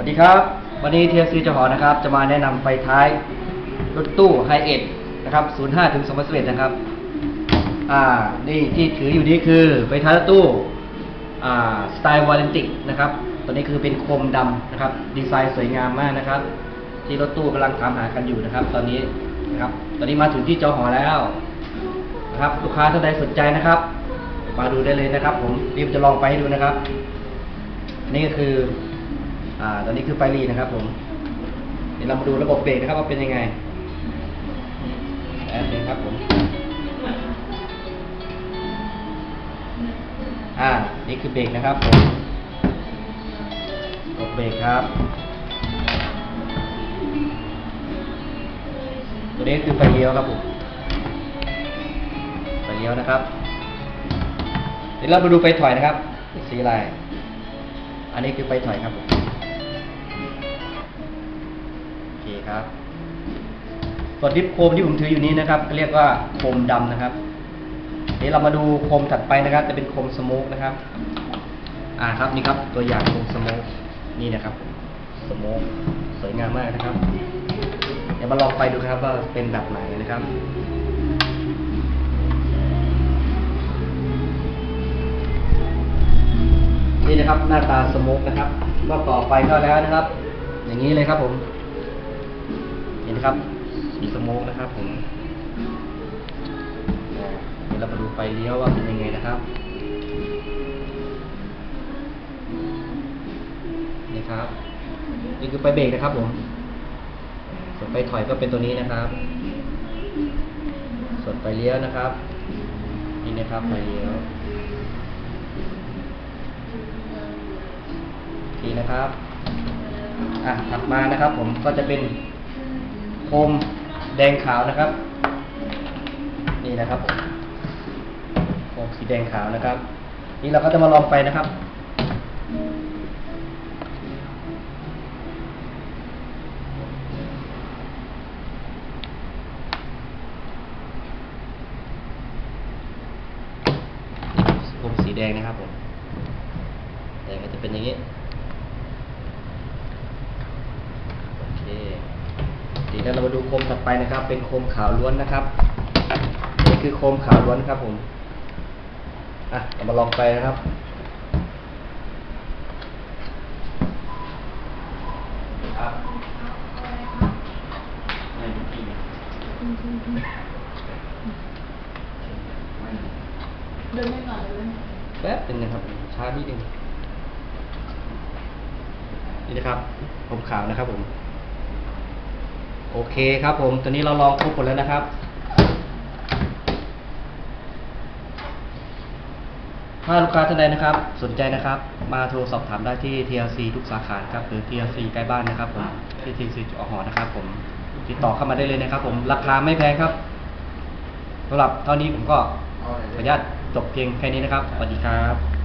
วัสดีครับ วันนี้เทียซีเจ้าหอนะครับ จะมาแนะนำไฟท้ายรถตู้ไฮเอ็ดนะครับ 05ถึง2011นะครับ อ่า นี่ที่ถืออยู่นี่คือไฟท้ายรถตู้ อ่า สไตล์วาเลนติกนะครับ ตัวนี้คือเป็นโคมดำนะครับ ดีไซน์สวยงามมากนะครับ ที่รถตู้กำลังถามหากันอยู่นะครับ ตอนนี้นะครับ ตอนนี้มาถึงที่เจ้าหอแล้วนะครับ ลูกค้าท่านใดสนใจนะครับ มาดูได้เลยนะครับ ผมรีบจะลองไปให้ดูนะครับ นี่ก็คือ อ่าตอนนี้คือไฟรีนะครับผมเดี๋ยวเรามาดูระบบเบรกนะครับว่าเป็นยังไงแอดเลยครับผมอ่านี่คือเบรกนะครับผมกดเบรกครับ ตัวนี้คือไฟเลี้ยวครับผมไฟเลี้ยวนะครับเดี๋ยวเรามาดูไฟถอยนะครับ สีอะไร อันนี้คือไฟถอยครับผม คครับ ส่วนดิฟโคมที่ผมถืออยู่นี้นะครับเรียกว่าโคมดำนะครับเดี๋ยวเรามาดูโคมถัดไปนะครับ จะเป็นโคมสโมกนะครับ อ่าครับนี่ครับ ตัวอย่างโคมสโมกนี่นะครับสโมกสวยงามมากนะครับ เดี๋ยวมาลองไปดูครับว่าเป็นแบบไหนนะครับนี่นะครับหน้าตาสโมกนะครับเมื่อก่อไฟเข้าแล้วนะครับ อย่างนี้เลยครับผม นะครับ สีสโมกนะครับผมเดี๋ยวเรามาดูไฟเลี้ยวว่าเป็นยังไงนะครับนี่ครับ นี่คือไฟเบรกนะครับผม ส่วนไฟถอยก็เป็นตัวนี้นะครับ ส่วนไฟเลี้ยวนะครับ นี่นะครับไฟเลี้ยวนี่นะครับ อะถัดมานะครับ ผมก็จะเป็น โคมแดงขาวนะครับ นี่นะครับผมโคมสีแดงขาวนะครับ นี่เราก็จะมาลองไปนะครับโคมสีแดงนะครับผมแดงก็จะเป็นอย่างนี้ โอเค ทีนี้เรามาดูโคมถัดไปนะครับ เป็นโคมขาวล้วนนะครับนี่คือโคมขาวล้วนครับผมอะเรามาลองไปนะครับครับไม่ดูที่เดินไม่ก่อนเลยแป๊บนึงนะครับช้านิดนึงนี่นะครับผมขาวนะครับผม โอเคครับผมตอนนี้เราลองครบหมดแล้วนะครับ ถ้าลูกค้าท่านใดนะครับ สนใจนะครับ มาโทรสอบถามได้ที่ TLC ทุกสาขาครับ หรือ TLC ใกล้บ้านนะครับผม ที่ TLC อหอนะครับผม ติดต่อเข้ามาได้เลยนะครับผม ราคาไม่แพงครับสำหรับเท่านี้ผมก็ขออนุญาตจบเพียงแค่นี้นะครับ สวัสดีครับ